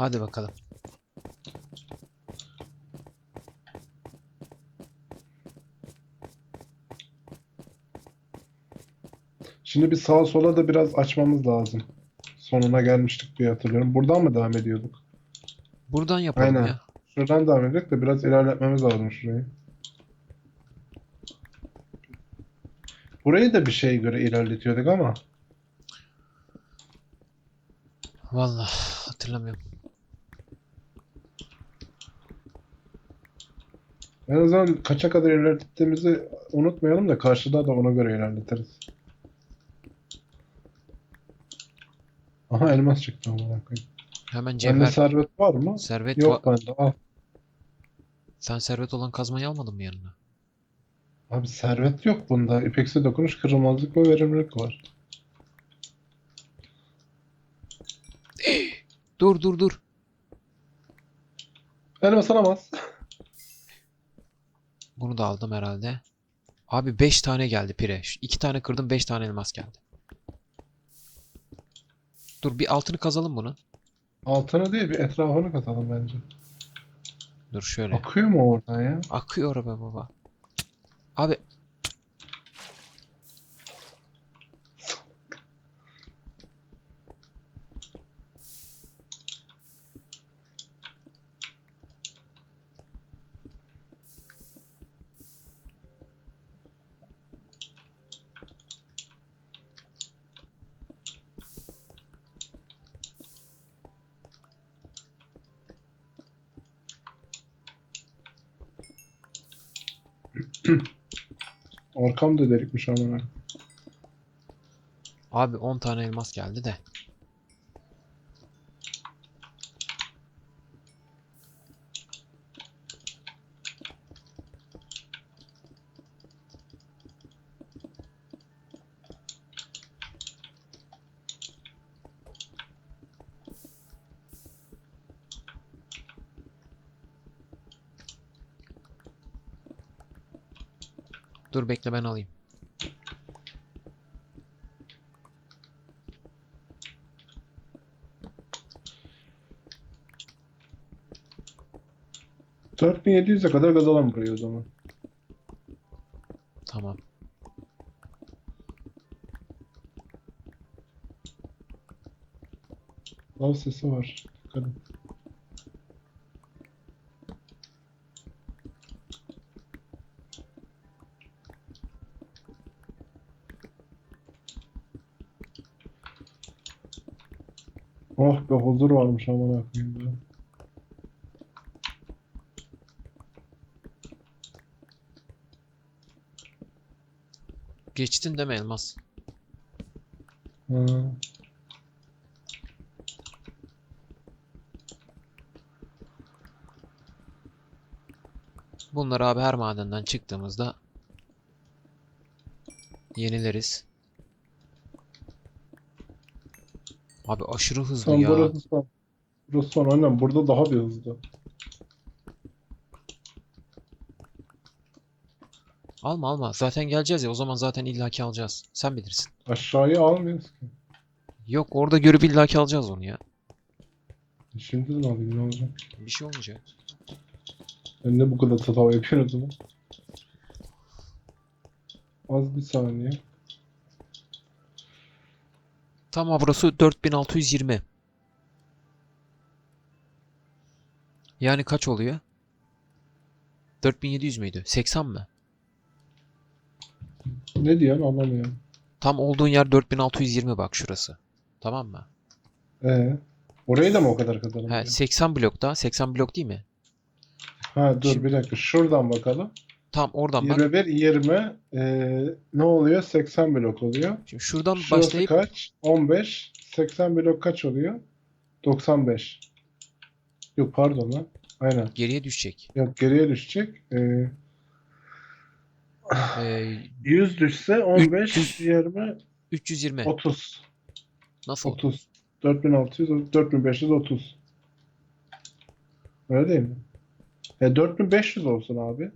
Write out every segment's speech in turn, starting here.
Hadi bakalım. Şimdi bir sağa sola da biraz açmamız lazım. Sonuna gelmiştik diye hatırlıyorum. Buradan mı devam ediyorduk? Buradan yapalım Aynen. ya. Şuradan devam ediyorduk da biraz ilerletmemiz lazım şurayı. Burayı da bir şeye göre ilerletiyorduk ama Vallahi hatırlamıyorum. En azından kaça kadar ilerlettiğimizi unutmayalım da karşıda da ona göre ilerletiriz. Aha elmas çıktı amına koyayım. Hemen Bende cevher. servet var mı? Servet Yok va- bende. Al. Sen servet olan kazmayı almadın mı yanına? Abi servet yok bunda. İpeksi dokunuş, kırılmazlık ve verimlilik var. Dur dur dur. Elmas alamaz. Bunu da aldım herhalde. Abi 5 tane geldi pire. 2 tane kırdım 5 tane elmas geldi. Dur bir altını kazalım bunu. Altını değil bir etrafını katalım bence. Dur şöyle. Akıyor mu oradan ya? Akıyor be baba. Abi Arkam da delikmiş amına. abi 10 tane elmas geldi de. Bekle ben alayım. Hı. 4700'e kadar kazalım burayı o zaman. Tamam. Lav sesi var. Dikkat Oh be huzur varmış amına koyayım be. Geçtin deme elmas. Ha. Bunları abi her madenden çıktığımızda yenileriz. Abi aşırı hızlı Sen ya. burası son. Burası son aynen burada daha bir hızlı. Alma alma. Zaten geleceğiz ya. O zaman zaten illaki alacağız. Sen bilirsin. Aşağıya almıyoruz ki. Yok orada görüp illaki alacağız onu ya. Şimdi mi alayım ne olacak? Bir şey olmayacak. Ben de bu kadar tatava yapıyorum o zaman. Az bir saniye. Tamam burası 4620. Yani kaç oluyor? 4700 müydü? 80 mi? Ne diyorsun anlamıyorum. Tam olduğun yer 4620 bak şurası. Tamam mı? Ee, orayı da mı o kadar kazanalım? He, 80 blokta. 80 blok değil mi? Ha dur Şimdi- bir dakika şuradan bakalım. Tam oradan bak. 21, 20 ee, ne oluyor? 80 blok oluyor. Şimdi şuradan Şurası başlayıp kaç? 15. 80 blok kaç oluyor? 95. Yok pardon lan. Aynen. geriye düşecek. Yok geriye düşecek. Ee, Ee, 100 düşse 15, 300. 20, 320. 30. Nasıl? 30. 4600, 4530. Öyle değil mi? E 4500 olsun abi.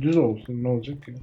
Düz olsun ne olacak ki?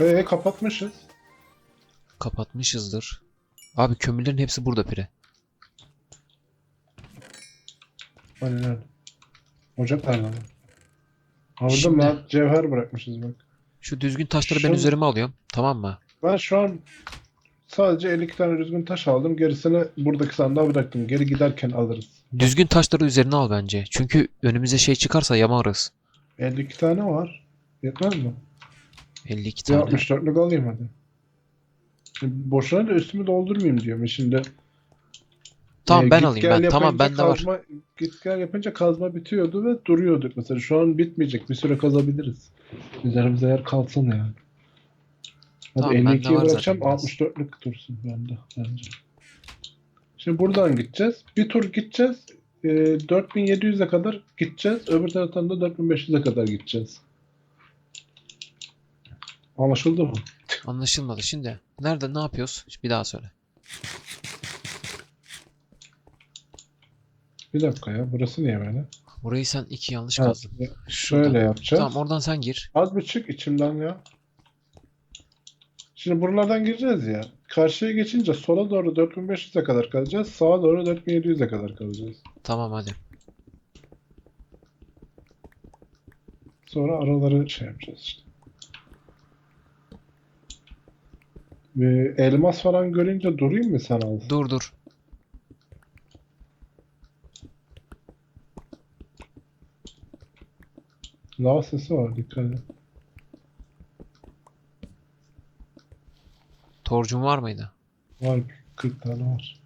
Ee kapatmışız. Kapatmışızdır. Abi kömürlerin hepsi burada pire. Hani nerede? Ocak nerede? Şimdi- ma- cevher bırakmışız bak. Şu düzgün taşları ben Şunu- üzerime alıyorum. Tamam mı? Ben şu an sadece 52 tane düzgün taş aldım. Gerisini buradaki sandığa bıraktım. Geri giderken alırız. Düzgün taşları üzerine al bence. Çünkü önümüze şey çıkarsa yamarız. 52 tane var. Yetmez mi? 52 Bir tane. 64'lük alayım hadi. Boşuna da üstümü doldurmayayım diyorum. Şimdi Tamam e, ben alayım ben. Tamam bende var. kazma, Git gel yapınca kazma bitiyordu ve duruyorduk mesela. Şu an bitmeyecek. Bir süre kazabiliriz. Üzerimize yer kalsın yani. Hadi Tamam, bende 52'yi var bırakacağım. zaten biraz. 64'lük dursun bende bence. Şimdi buradan gideceğiz. Bir tur gideceğiz. E, 4700'e kadar gideceğiz. Öbür taraftan da 4500'e kadar gideceğiz. Anlaşıldı mı? Anlaşılmadı. Şimdi nerede ne yapıyoruz? Bir daha söyle. Bir dakika ya. Burası niye böyle? Burayı sen iki yanlış Ha, kazdın. Şöyle Şuradan. yapacağız. Tamam oradan sen gir. Az bir çık içimden ya. Şimdi buralardan gireceğiz ya. Karşıya geçince sola doğru 4500'e kadar kalacağız. Sağa doğru 4700'e kadar kalacağız. Tamam hadi. Sonra araları şey yapacağız işte. Ve elmas falan görünce durayım mı sen al? Dur dur. Lav sesi var dikkat et. Torcun var mıydı? Var 40 tane var.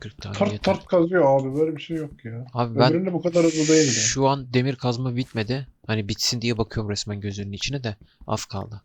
40 tane Tart yeter. tart kazıyor abi böyle bir şey yok ya. Abi ben Öbüründe bu kadar hızlı değildi. şu an demir kazma bitmedi. Hani bitsin diye bakıyorum resmen gözünün içine de az kaldı.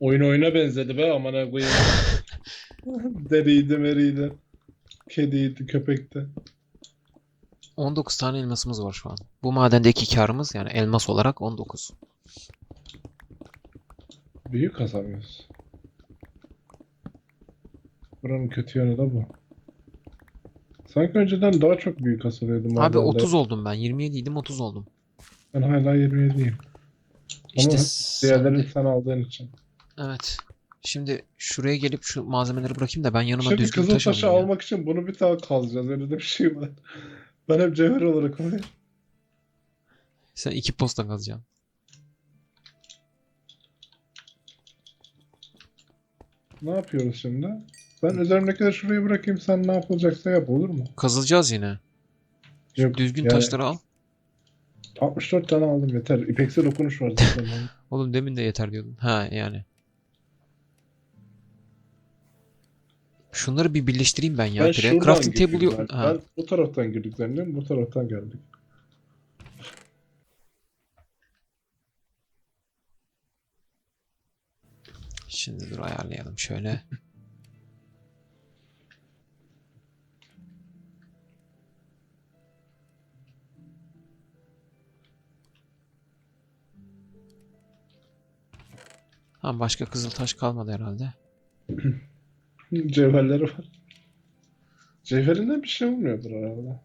Oyun oyuna benzedi be amına koyayım. Deriydi meriydi. Kediydi köpekti. 19 tane elmasımız var şu an. Bu madendeki karımız yani elmas olarak 19. Büyük kazanıyoruz. Buranın kötü yanı da bu. Sanki önceden daha çok büyük kasılıyordu Abi madende. 30 oldum ben. 27 idim 30 oldum. Ben hala 27'yim. İşte Diğerlerini sen aldığın için. Evet. Şimdi şuraya gelip şu malzemeleri bırakayım da ben yanıma Şimdi düzgün kızıl taş taşı alayım ya. almak için bunu bir daha kazacağız. Öyle de bir şey var. Ben hep cevher olarak alıyorum. Sen iki posta kazacaksın. Ne yapıyoruz şimdi? Ben üzerimdekileri şuraya bırakayım. Sen ne yapılacaksa yap olur mu? Kazılacağız yine. Şu Yok, düzgün yani- taşları al. 64 tane aldım yeter. İpeksi dokunuş var zaten. Oğlum demin de yeter diyordun. Ha yani. Şunları bir birleştireyim ben ya ben şuradan Crafting table yok. Ha. Ben bu taraftan girdik zannediyorum. Bu taraftan geldik. Şimdi dur ayarlayalım şöyle. Ha başka kızıl taş kalmadı herhalde. Cevherleri var. Cevherinden bir şey olmuyordur herhalde.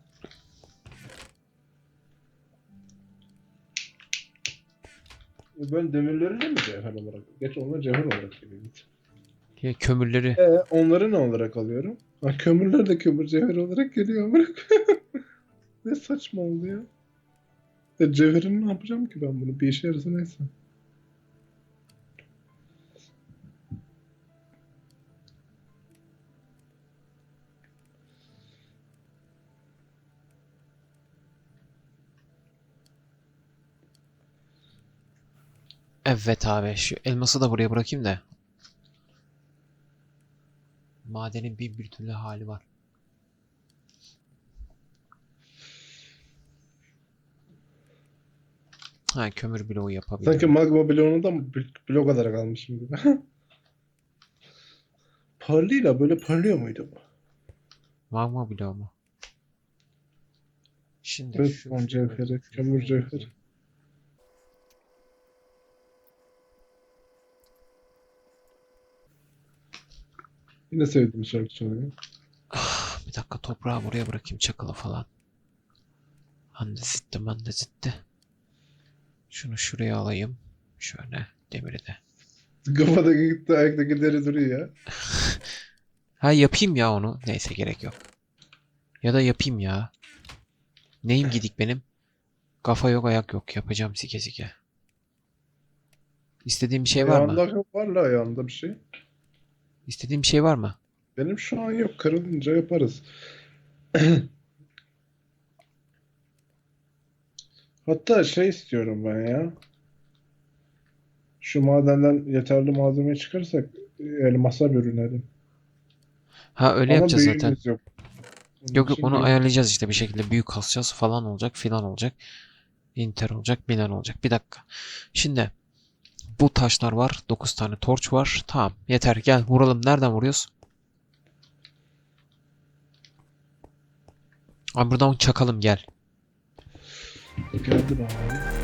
Ben demirleri de mi cevher olarak? Geç onlar cevher olarak geliyor. Ya kömürleri. E, onları ne olarak alıyorum? Ha, kömürler de kömür cevher olarak geliyor. Bırak. ne saçma oldu ya. E, cevherini ne yapacağım ki ben bunu? Bir işe yarasa neyse. Evet abi şu elması da buraya bırakayım da. Madenin bir bir türlü hali var. Ha kömür bloğu yapabilirim. Sanki magma bloğunu da blok olarak almışım gibi. Parlıyla böyle parlıyor muydu bu? Magma bloğu mu? Şimdi Evet, şu- şu- kömür cevheri. Yine sevdiğim şarkı çalıyor. Ah, bir dakika toprağı buraya bırakayım çakılı falan. Hande zitti mande zitti. Şunu şuraya alayım. Şöyle demiri de. Kafadaki gitti, ayaktaki deri duruyor ya. Ha yapayım ya onu. Neyse gerek yok. Ya da yapayım ya. Neyim gidik benim? Kafa yok ayak yok. Yapacağım sike sike. İstediğin bir şey var mı? Ayağında var la ayağında bir şey. İstediğin bir şey var mı? Benim şu an yok. Kırılınca yaparız. Hatta şey istiyorum ben ya. Şu madenden yeterli malzeme çıkarsak elmasa bürünelim. Ha öyle Ama yapacağız zaten. yok. Onun Yok yok onu ayarlayacağız işte bir şekilde. Büyük kasacağız falan olacak filan olacak. Inter olacak bilen olacak. Bir dakika. Şimdi bu taşlar var. 9 tane torç var. Tamam yeter gel vuralım. Nereden vuruyoruz? Abi buradan çakalım gel. Geldi bana.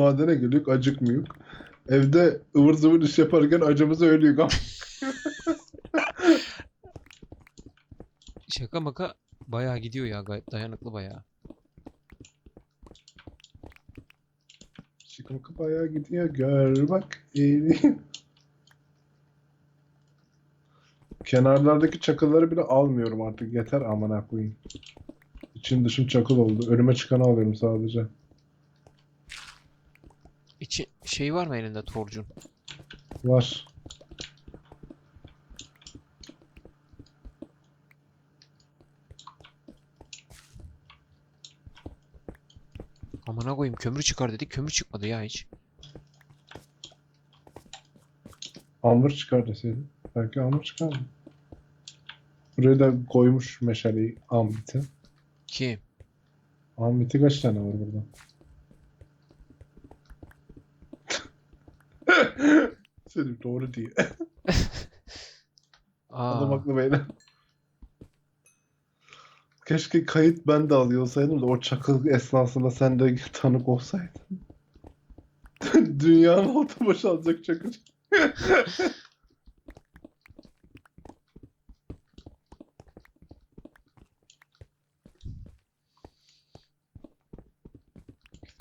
Madene geliyor, acıkmıyor. Evde ıvır zıvır iş yaparken acımıza ölüyor. Şaka maka bayağı gidiyor ya gayet dayanıklı bayağı. Kalkıp ayağa gidiyor. Gör bak. Kenarlardaki çakılları bile almıyorum artık. Yeter amına koyayım. İçim dışım çakıl oldu. Önüme çıkanı alıyorum sadece. Şey var mı elinde torcun? Var. Amına koyayım kömür çıkar dedik kömür çıkmadı ya hiç. Amber çıkar deseydin. Belki amber çıkardı. Buraya da koymuş meşaleyi ambiti. Kim? Ambiti kaç tane var burada? Senin doğru diye. Adam Aa, haklı beyler. Keşke kayıt ben de alıyor olsaydım da o çakıl esnasında sen de tanık olsaydın. Dünyanın altı boşalacak çakıl.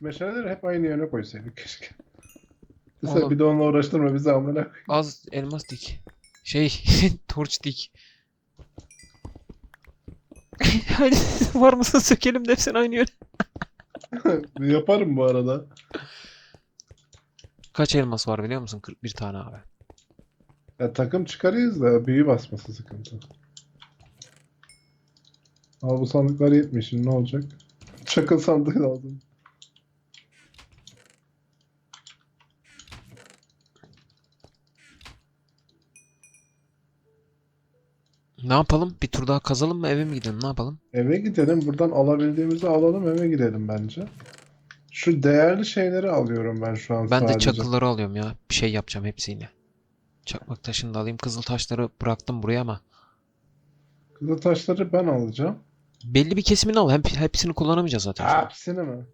Meşaleleri hep aynı yöne koysaydık keşke. Sen Oğlum. bir de onunla uğraştırma bizi amına. az elmas dik. Şey torç dik. Hadi var mısın sökelim de hepsini aynı yöne. Yaparım bu arada. Kaç elmas var biliyor musun? 41 tane abi. Ya takım çıkarıyız da büyü basması sıkıntı. Al bu sandıklar yetmiş. Şimdi ne olacak? Çakıl sandığı lazım. Ne yapalım? Bir tur daha kazalım mı eve mi gidelim? Ne yapalım? Eve gidelim. Buradan alabildiğimizi alalım. Eve gidelim bence. Şu değerli şeyleri alıyorum ben şu an Ben de sadece. çakılları alıyorum ya. Bir şey yapacağım hepsiyle. Çakmak taşını da alayım. Kızıl taşları bıraktım buraya ama. Kızıl taşları ben alacağım. Belli bir kesimini al. Hep, hepsini kullanamayacağız zaten. Hepsini mi?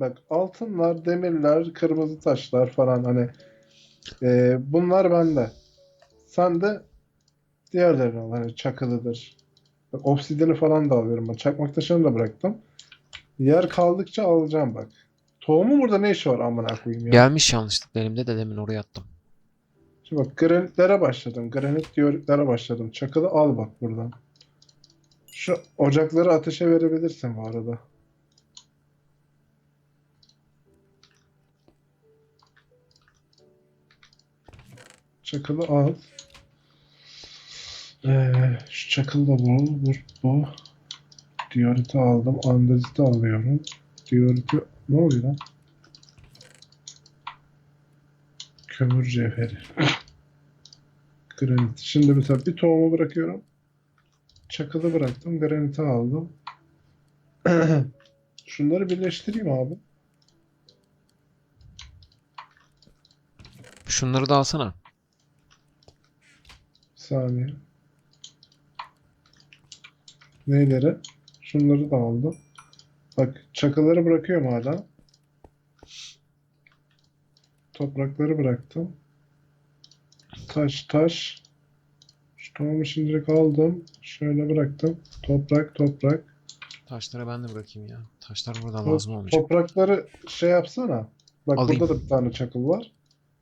Bak altınlar, demirler, kırmızı taşlar falan hani e, bunlar bende. Sen de diğerlerini al. Hani çakılıdır. Bak, obsidiyeni falan da alıyorum ben. Çakmak taşını da bıraktım. Yer kaldıkça alacağım bak. Tohumun burada ne işi var amına koyayım ya. Gelmiş yanlışlıkla elimde de demin oraya attım. Şimdi bak granitlere başladım. Granit diyoritlere başladım. Çakılı al bak buradan. Şu ocakları ateşe verebilirsin bu arada. Çakılı al. Ee, şu çakıl da bu. Bu. bu. Diyoriti aldım. Andeziti alıyorum. Diyoriti... Ne oluyor lan? Kömür cevheri. Granit. Şimdi mesela bir tohumu bırakıyorum. Çakılı bıraktım. Graniti aldım. Şunları birleştireyim abi. Şunları da alsana. Bir saniye. Neyleri? Şunları da aldım. Bak çakıları bırakıyorum hala. Toprakları bıraktım. Taş taş. Şu tohumu şimdilik aldım. Şöyle bıraktım. Toprak toprak. Taşları ben de bırakayım ya. Taşlar burada Top- lazım olmayacak. Toprakları şey yapsana. Bak Alayım. burada da bir tane çakıl var.